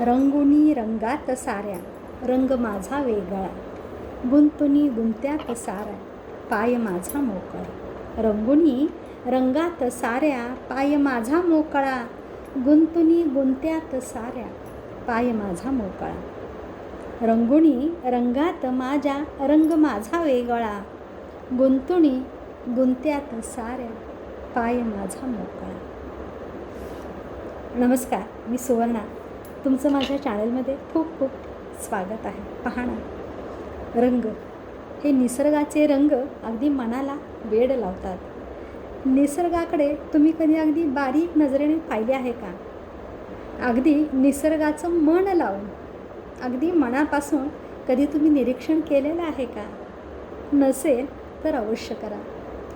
रंगुनी रंगात साऱ्या रंग माझा वेगळा. गुंतुनी गुंत्यात साऱ्या पाय माझा मोकळा. रंगुनी रंगात साऱ्या पाय माझा मोकळा. गुंतुनी गुंत्यात साऱ्या पाय माझा मोकळा. रंगुणी रंगात माझ्या रंग माझा वेगळा. गुंतुणी गुंत्यात साऱ्या पाय माझा मोकळा. नमस्कार मी सुवर्णा. तुमचं माझ्या चॅनलमध्ये खूप खूप स्वागत आहे. पाहणं रंग. हे निसर्गाचे रंग अगदी मनाला वेड लावतात. निसर्गाकडे तुम्ही कधी अगदी बारीक नजरेने पाहिले आहे का? अगदी निसर्गाचं मन लावून अगदी मनापासून कधी तुम्ही निरीक्षण केलेलं आहे का? नसेल तर अवश्य करा.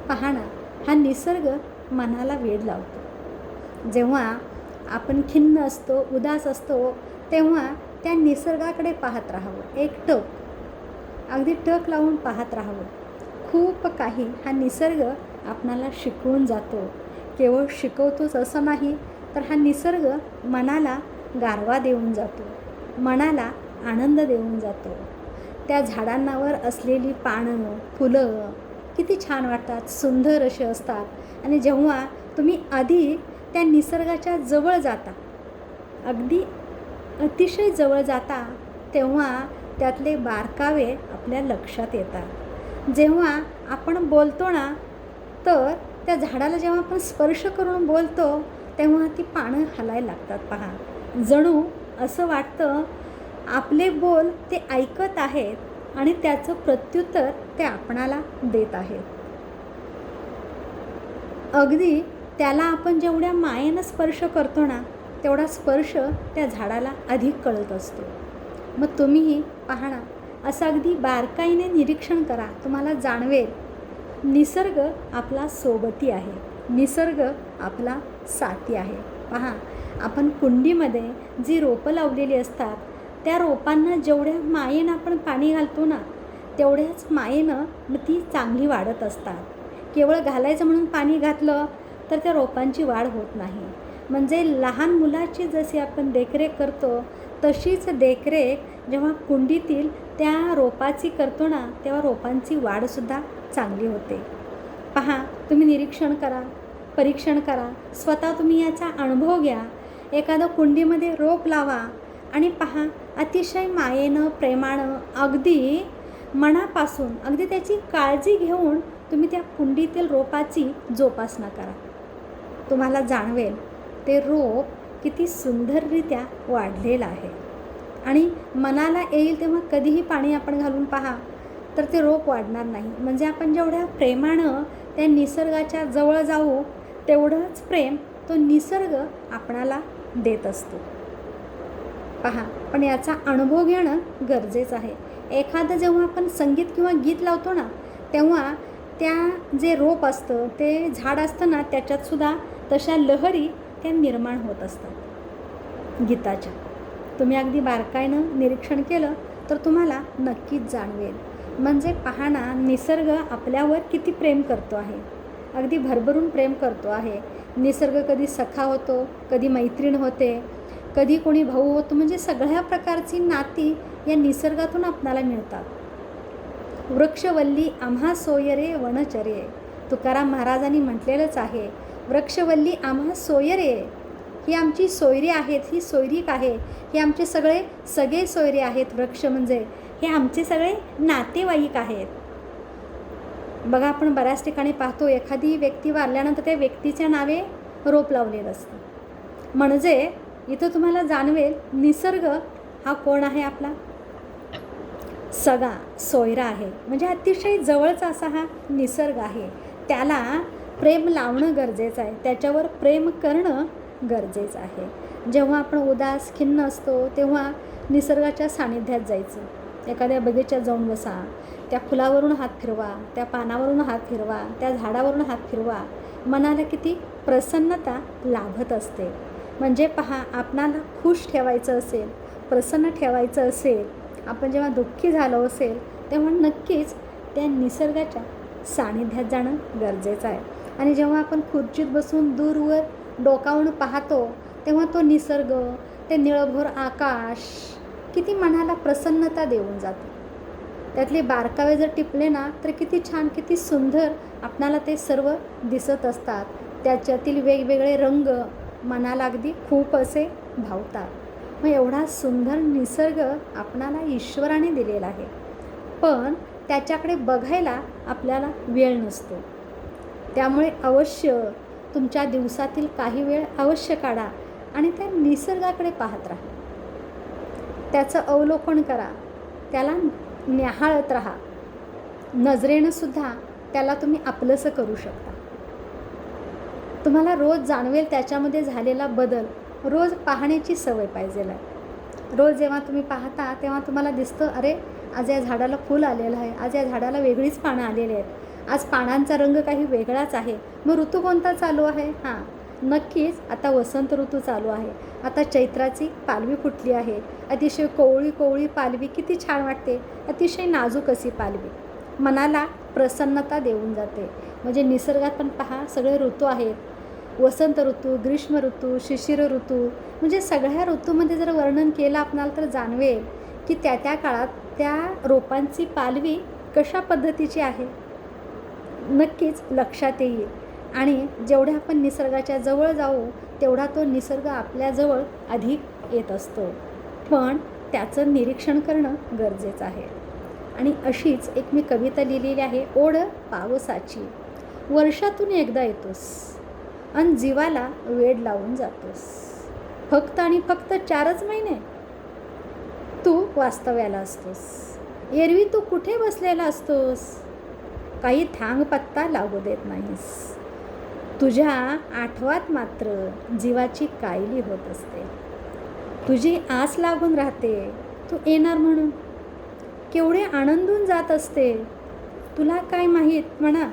पाहणा हा निसर्ग मनाला वेड लावतो. जेव्हा आपण खिन्न असतो उदास असतो तेव्हा त्या निसर्गाकडे पाहत राहावं. एक टक. अगदी टक लावून पाहत राहावं. खूप काही हा निसर्ग आपणाला शिकवून जातो. केवळ शिकवतोच असं नाही तर हा निसर्ग मनाला गारवा देऊन जातो. मनाला आनंद देऊन जातो. त्या झाडांनावर असलेली पानं फुलं किती छान वाटतात सुंदर असे असतात. आणि जेव्हा तुम्ही आधी त्या निसर्गाच्या जवळ जाता. अगदी अतिशय जवळ जाता तेव्हा त्यातले बारकावे आपल्या लक्षात येतात. जेव्हा आपण बोलतो ना तर त्या झाडाला जेव्हा आपण स्पर्श करून बोलतो तेव्हा ती पानं हलायला लागतात पहा. जणू असं वाटतं आपले बोल ते ऐकत आहेत आणि त्याचं प्रत्युत्तर ते आपणाला देत आहेत. अगदी त्याला आपण जेवढ्या मायेनं स्पर्श करतो ना तेवढा स्पर्श त्या झाडाला अधिक कळत असतो. मग तुम्हीही पाहणा असं अगदी बारकाईने निरीक्षण करा तुम्हाला जाणवेल. निसर्ग आपला सोबती आहे. निसर्ग आपला साथी आहे. पहा आपण कुंडीमध्ये जी रोपं लावलेली असतात त्या रोपांना जेवढ्या मायेनं आपण पाणी घालतो ना तेवढ्याच मायेनं मग ती चांगली वाढत असतात. केवळ घालायचं म्हणून पाणी घातलं तर त्या रोपांची वाढ होत नाही. म्हणजे लहान मुलाची जशी आपण देखरेख करतो तशीच देखरेख जेव्हा कुंडीतील त्या रोपाची करतो ना तेव्हा रोपांची वाढसुद्धा चांगली होते. पहा तुम्ही निरीक्षण करा परीक्षण करा स्वतः तुम्ही याचा अनुभव घ्या. एखादं कुंडीमध्ये रोप लावा आणि पहा अतिशय मायेनं प्रेमानं अगदी मनापासून अगदी त्याची काळजी घेऊन तुम्ही त्या कुंडीतील रोपाची जोपासना करा. तुम्हाला जाणवेल ते रोप किती सुंदररित्या वाढलेलं आहे. आणि मनाला येईल तेव्हा कधीही पाणी आपण घालून पहा तर ते रोप वाढणार नाही. म्हणजे आपण जेवढ्या प्रेमानं त्या निसर्गाच्या जवळ जाऊ तेवढंच प्रेम तो निसर्ग आपणाला देत असतो. पहा पण याचा अनुभव घेणं गरजेचं आहे. एखादं जेव्हा आपण संगीत किंवा गीत लावतो ना तेव्हा त्या जे रोप असतं ते झाड असतं ना त्याच्यातसुद्धा तशा लहरी त्या निर्माण होत असतात. गीताच्या. तुम्ही अगदी बारकाईनं निरीक्षण केलं तर तुम्हाला नक्कीच जाणवेल. म्हणजे पाहणा निसर्ग आपल्यावर किती प्रेम करतो आहे. अगदी भरभरून प्रेम करतो आहे. निसर्ग कधी सखा होतो कधी मैत्रीण होते. कधी कोणी भाऊ होतो म्हणजे सगळ्या प्रकारची नाती या निसर्गातून आपणाला मिळतात. वृक्षवल्ली आम्हा सोयरे वनचरे. तुकाराम महाराजांनी म्हटलेलंच आहे वृक्षवल्ली आम्हा सोयरे. ही आमची सोयरी आहेत ही सोयरीक आहे हे आमचे सगळे सगळे सोयरे आहेत वृक्ष म्हणजे. हे आमचे सगळे नातेवाईक आहेत. बघा आपण बऱ्याच ठिकाणी पाहतो एखादी व्यक्ती वारल्यानंतर त्या व्यक्तीच्या नावे रोप लावलेलं असतं. म्हणजे इथं तुम्हाला जाणवेल निसर्ग हा कोण आहे आपला? सगळा सोयरा आहे. म्हणजे अतिशय जवळचा असा हा निसर्ग आहे. त्याला प्रेम लावणं गरजेचं आहे. त्याच्यावर प्रेम करणं गरजेचं आहे. जेव्हा आपण उदास खिन्न असतो तेव्हा निसर्गाच्या सानिध्यात जायचं. एखाद्या बगीच्यात जाऊन बसा. त्या फुलावरून हात फिरवा त्या पानावरून हात फिरवा त्या झाडावरून हात फिरवा. मनाला किती प्रसन्नता लाभत असते. म्हणजे पहा आपणाला खुश ठेवायचं असेल प्रसन्न ठेवायचं असेल आपण जेव्हा दुःखी झालो असेल तेव्हा नक्कीच त्या निसर्गाच्या सानिध्यात जाणं गरजेचं आहे. आणि जेव्हा आपण खुर्चीत बसून दूरवर डोकावून पाहतो तेव्हा तो निसर्ग ते निळभोर आकाश किती मनाला प्रसन्नता देऊन जाते. त्यातले बारकावे जर टिपले ना तर किती छान किती सुंदर आपणाला ते सर्व दिसत असतात. त्याच्यातील वेगवेगळे रंग मनाला अगदी खूप असे भावतात. मग एवढा सुंदर निसर्ग आपणाला ईश्वराने दिलेला आहे. पण त्याच्याकडे बघायला आपल्याला वेळ नसतो. त्यामुळे अवश्य तुमच्या दिवसातील काही वेळ अवश्य काढा आणि त्या निसर्गाकडे पाहत राहा. त्याचं अवलोकन करा. त्याला न्याहाळत राहा. नजरेनं सुद्धा त्याला तुम्ही आपलंसं करू शकता. तुम्हाला रोज जाणवेल त्याच्यामध्ये झालेला बदल. रोज पाहण्याची सवय पाहिजेल. आहे रोज जेव्हा तुम्ही पाहता तेव्हा तुम्हाला दिसतं अरे आज या झाडाला फूल आलेलं आहे. आज या झाडाला वेगळीच पानं आलेली आहेत. आज पानांचा रंग काही वेगळाच आहे. मग ऋतू कोणता चालू आहे? हां नक्कीच आता वसंत ऋतू चालू आहे. आता चैत्राची पालवी फुटली आहे. अतिशय कोवळी कोवळी पालवी किती छान वाटते. अतिशय नाजूक अशी पालवी. मनाला प्रसन्नता देऊन जाते. म्हणजे निसर्गात पण पहा सगळे ऋतू आहेत. वसंत ऋतू ग्रीष्म ऋतू शिशिर ऋतू म्हणजे सगळ्या ऋतूमध्ये जर वर्णन केलं आपणाला तर जाणवेल की त्या त्या काळात त्या रोपांची पालवी कशा पद्धतीची आहे? नक्कीच लक्षात येईल. आणि जेवढ्या आपण निसर्गाच्या जवळ जाऊ तेवढा तो निसर्ग आपल्याजवळ अधिक येत असतो. पण त्याचं निरीक्षण करणं गरजेचं आहे. आणि अशीच एक मी कविता लिहिलेली आहे ओढ पावसाची. वर्षातून एकदा येतोस. आणि जीवाला वेड लावून जातोस. फक्त आणि फक्त चारच महिने? तू वास्तव्याला असतोस. एरवी तू कुठे बसलेला असतोस? काही थांग पत्ता लागू देत नाहीस. तुझ्या आठवात मात्र जीवाची कायली होत असते. तुझी आस लागून राहते. तू येणार म्हणून. केवढे आनंदून जात असते. तुला काय माहीत म्हणा.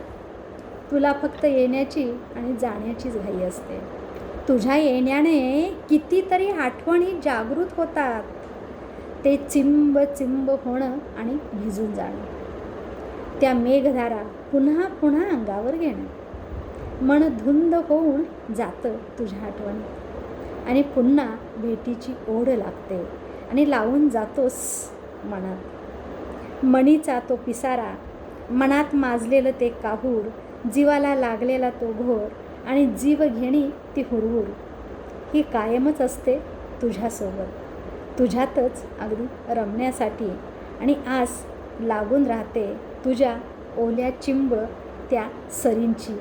तुला फक्त येण्याची आणि जाण्याचीच घाई असते. तुझ्या येण्याने कितीतरी आठवणी जागृत होतात. ते चिंब चिंब होणं आणि भिजून जाणं. त्या मेघधारा पुन्हा पुन्हा अंगावर घेणं. मन धुंद होऊन जातं तुझ्या आठवणी. आणि पुन्हा भेटीची ओढ लागते आणि लावून जातोस मनात. मणीचा तो पिसारा मनात माजलेलं ते काहूर जीवाला लागलेला तो घोर आणि जीव घेणी ती हुरहुर. ही कायमच असते तुझ्यासोबत. तुझ्यातच अगदी रमण्यासाठी आणि आस लागून राहते तुझ्या ओल्या चिंब त्या सरींची.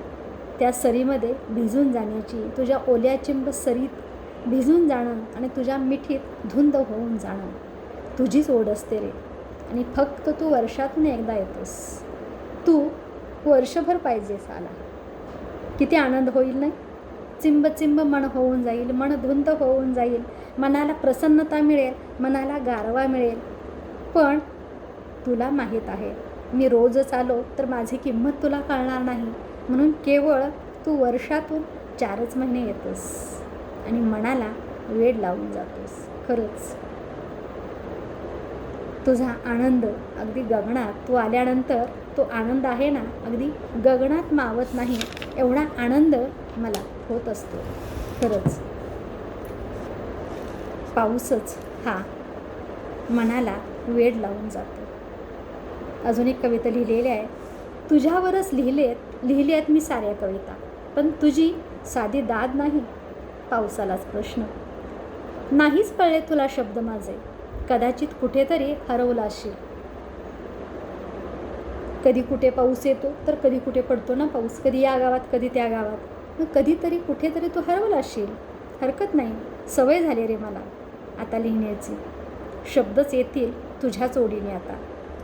त्या सरीमध्ये भिजून जाण्याची तुझ्या ओल्या चिंब सरीत भिजून जाणं आणि तुझ्या मिठीत धुंद होऊन जाणं. तुझीच ओढ असते रे आणि फक्त तू वर्षातून एकदा येतोस. तू वर्षभर पाहिजेस आला किती आनंद होईल नाही? चिंब चिंब मन होऊन जाईल मन धुंद होऊन जाईल. मनाला प्रसन्नता मिळेल मनाला गारवा मिळेल. पण तुला माहीत आहे मी रोजच आलो तर माझी किंमत तुला कळणार नाही. म्हणून केवळ तू वर्षातून चारच महिने येतोस आणि मनाला वेड लावून जातोस. खरंच. तुझा आनंद अगदी गगनात तू आल्यानंतर तो आनंद आहे ना अगदी गगनात मावत नाही एवढा आनंद मला होत असतो. खरंच. पाऊसच हा मनाला वेड लावून जातो. अजून एक कविता लिहिलेली आहे. तुझ्यावरच लिहिलेत लिहिली आहेत मी साऱ्या कविता पण तुझी साधी दाद नाही पावसालाच प्रश्न. नाहीच पळले तुला शब्द माझे कदाचित कुठेतरी हरवला असेल कधी कुठे पाऊस येतो तर कधी कुठे पडतो ना पाऊस कधी या गावात कधी त्या गावात. मग कधीतरी कुठेतरी तू हरवला असशील हरकत नाही सवय झाली रे मला आता लिहिण्याची. शब्दच येतील तुझ्याच ओढीने आता.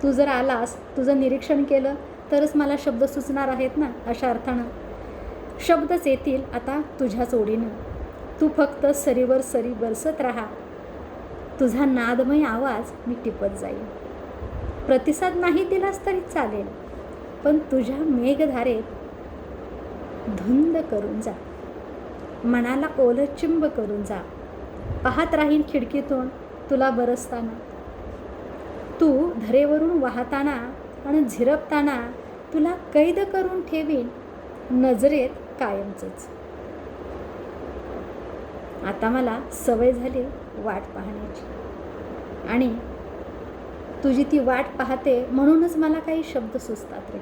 तू जर आलास तुझं निरीक्षण केलं तरच मला शब्द सुचणार आहेत ना अशा अर्थानं. शब्दच येतील आता तुझ्याच ओढीनं तू फक्त सरीवर सरी बरसत राहा. तुझा नादमय आवाज मी टिपत जाईल प्रतिसाद नाही दिलास तरी चालेल पण तुझ्या मेघधारेत धुंद करून जा. मनाला ओलचिंब करून जा. पाहत राहीन खिडकीतून तुला बरसताना. तू धरेवरून वाहताना आणि झिरपताना तुला कैद करून ठेवीन नजरेत कायमचंच. आता मला सवय झाली वाट पाहण्याची. आणि तुझी ती वाट पाहते म्हणूनच मला काही शब्द सुचतात रे.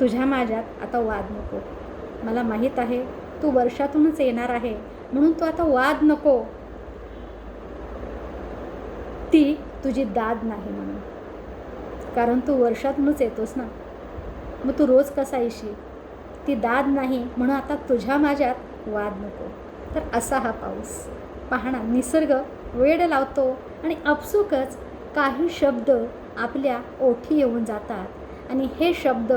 तुझ्या माझ्यात आता वाद नको. मला माहीत आहे तू वर्षातूनच येणार आहे म्हणून तू आता वाद नको. ती तुझी दाद नाही म्हणून. कारण तू वर्षातूनच येतोस ना. मग तू रोज कसा येशील? ती दाद नाही म्हणून आता तुझ्या माझ्यात वाद नको. तर असा हा पाऊस. पाहणा निसर्ग वेड लावतो आणि अपसुकच काही शब्द आपल्या ओठी येऊन जातात. आणि हे शब्द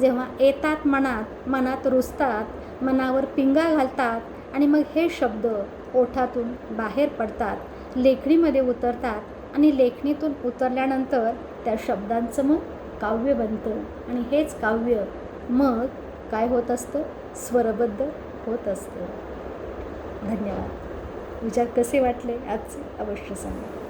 जेव्हा येतात मनात मनात रुजतात मनावर पिंगा घालतात आणि मग हे शब्द ओठातून बाहेर पडतात लेखणीमध्ये उतरतात आणि लेखणीतून उतरल्यानंतर त्या शब्दांचं मग काव्य बनतं. आणि हेच काव्य मग काय होत असतं? स्वरबद्ध होत असतं. धन्यवाद. विचार कसे वाटले? आजचे अवश्य सांगा.